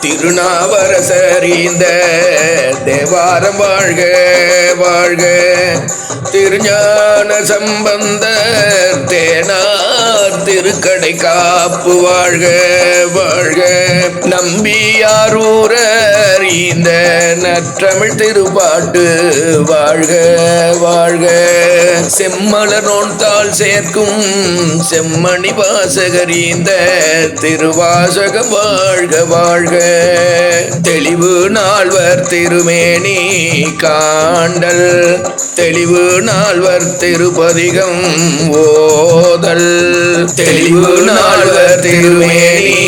திருநாவரசரிந்த தேவாரம் வாழ்க வாழ்க. திருஞான சம்பந்த திருக்கடை காப்பு வாழ்க வாழ்க. நம்பியாரூரர் இந்த நற்றமிழ் திருப்பாட்டு வாழ்க வாழ்க. செம்மலர் நோன்தாள் சேர்க்கும் செம்மணி வாசகர் இந்த திருவாசக வாழ்க வாழ்க. தெளிவு நால்வர் திருமேனி காண்டல் தெளிவு நால்வர் திருப்பதிகம் ஓதல். தெளிவு நால்வர் திருமேனி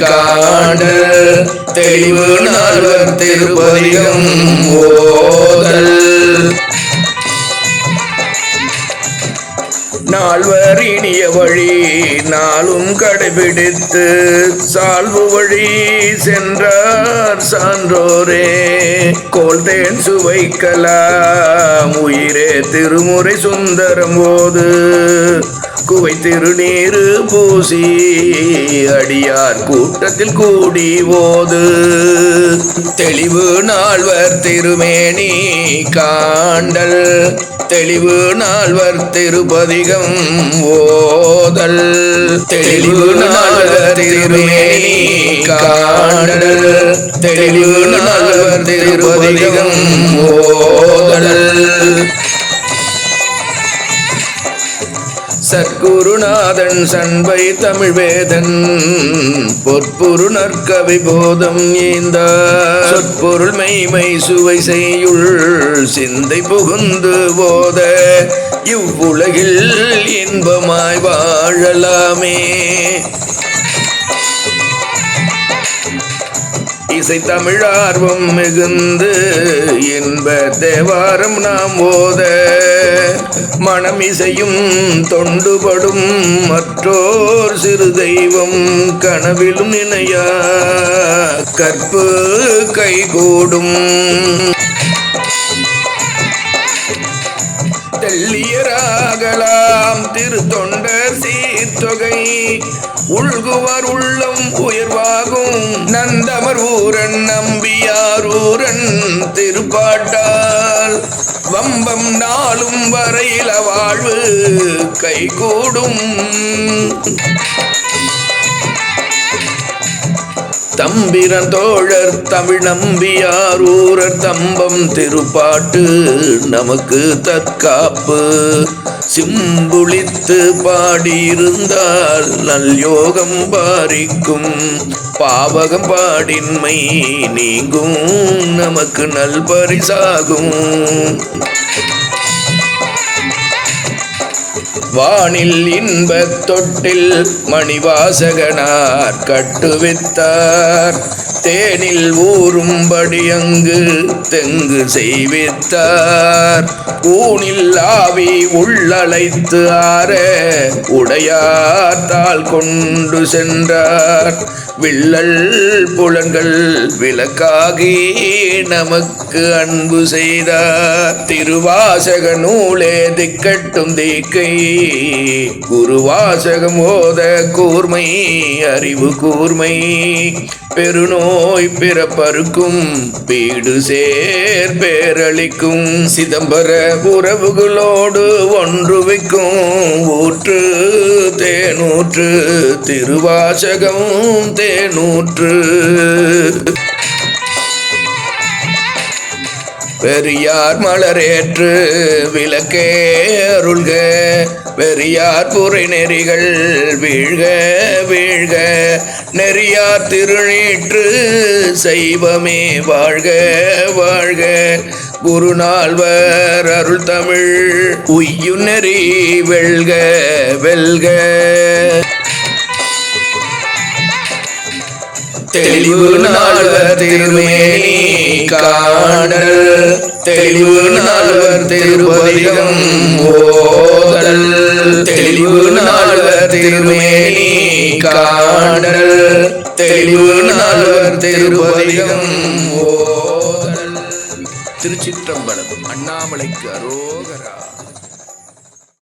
காண்ட தெளிவு நால்வர் திருப்பதிகம் ஓதல். நால்வர் இனிய வழி நாளும் கடைபிடித்து சால்வு வழி சென்றார் சான்றோரே. கோல்தேன் சுவைக்கலாம் உயிரே திருமுறை சுந்தரம் போது. குவை திருநீரு பூசி அடியார் கூட்டத்தில் கூடி ஓது. தெளிவு நால்வர் திருமேனி காண்டல். தெளிவு நால்வர் திருப்பதிகம் ஓதல். தெளிவு நால்வர் திருமேனி காண்டல். தெளிவு நால்வர் திருப்பதிகம் ஓதல். சத்குருநாதன் சண்பை தமிழ் வேதன் பொற்புரு நற்கவி போதம் ஏந்த சொற்பொருள் மெய்மை சுவை செய்யுள் சிந்தை புகுந்து போத இவ்வுலகில் இன்பமாய் வாழலாமே. இசை தமிழார்வம் மிகுந்து இன்ப தேவாரம் நாம் ஓத மனம் இசையும் தொண்டுபடும் மற்றோர் சிறு தெய்வம் கனவிலும் நினையா கற்பு கைகூடும். தெல்லியராகலாம் திரு தொண்டர் உள்குவர் உள்ளம் உயர்வாகும். நந்தமர் ஊரன் நம்பியாரூரன் திருப்பாட்டால். வம்பம் நாளும் வரையில வாழ்வு கைகூடும். தம்பிரன் தோழர் தமிழ் நம்பியாரூரர் தம்பம் திருப்பாட்டு நமக்கு தற்காப்பு. சிம்புளித்து பாடியிருந்தால் நல் யோகம் பாரிக்கும். பாவகம் பாடின்மை நீங்கும் நமக்கு நல் பரிசாகும் வானில் இன்பத் தொட்டில் மணிவாசகனார் கட்டுவித்தார். தேனில் ஊறும்படி அங்கு தெங்கு செய்வித்தார். ஊனில் ஆவி உள்ளழைத்து ஆற உடையாத்தால் கொண்டு சென்றார். வில்லல் புலன்கள் விளக்காகி நமக்கு அன்பு செய்தார். திருவாசக நூலே திக்கட்டும் தீக்கை குருவாசகம் ஓத கூர்மை அறிவு கூர்மை. பெருநோய் பிறப்பருக்கும் பீடு சேர் பேரளிக்கும் சிதம்பர உறவுகளோடு ஒன்று வைக்கும். ஊற்று தேனூற்று திருவாசகம் தேனூற்று. பெரியார் மலரேற்று விளக்கே அருள்கே. பெரியார் புரை நெறிகள் வீழ்க வீழ்க. நெறியார் திருநீற்று செய்வமே வாழ்க வாழ்க. குருநால்வர் அருள் தமிழ் உய்யு நெறி வெல்க வெல்க. தெளிவு நால்வர் திருமேனி காணல் தெளிவு நால்வர் திருப்பதிகம் ஓதல். தெளிவு நால்வர் திருமேனி காணல். தெளிவு நால்வர் திருவதிகம் திருச்சிற்றம்பலம் அண்ணாமலைக்கு அரோகரா.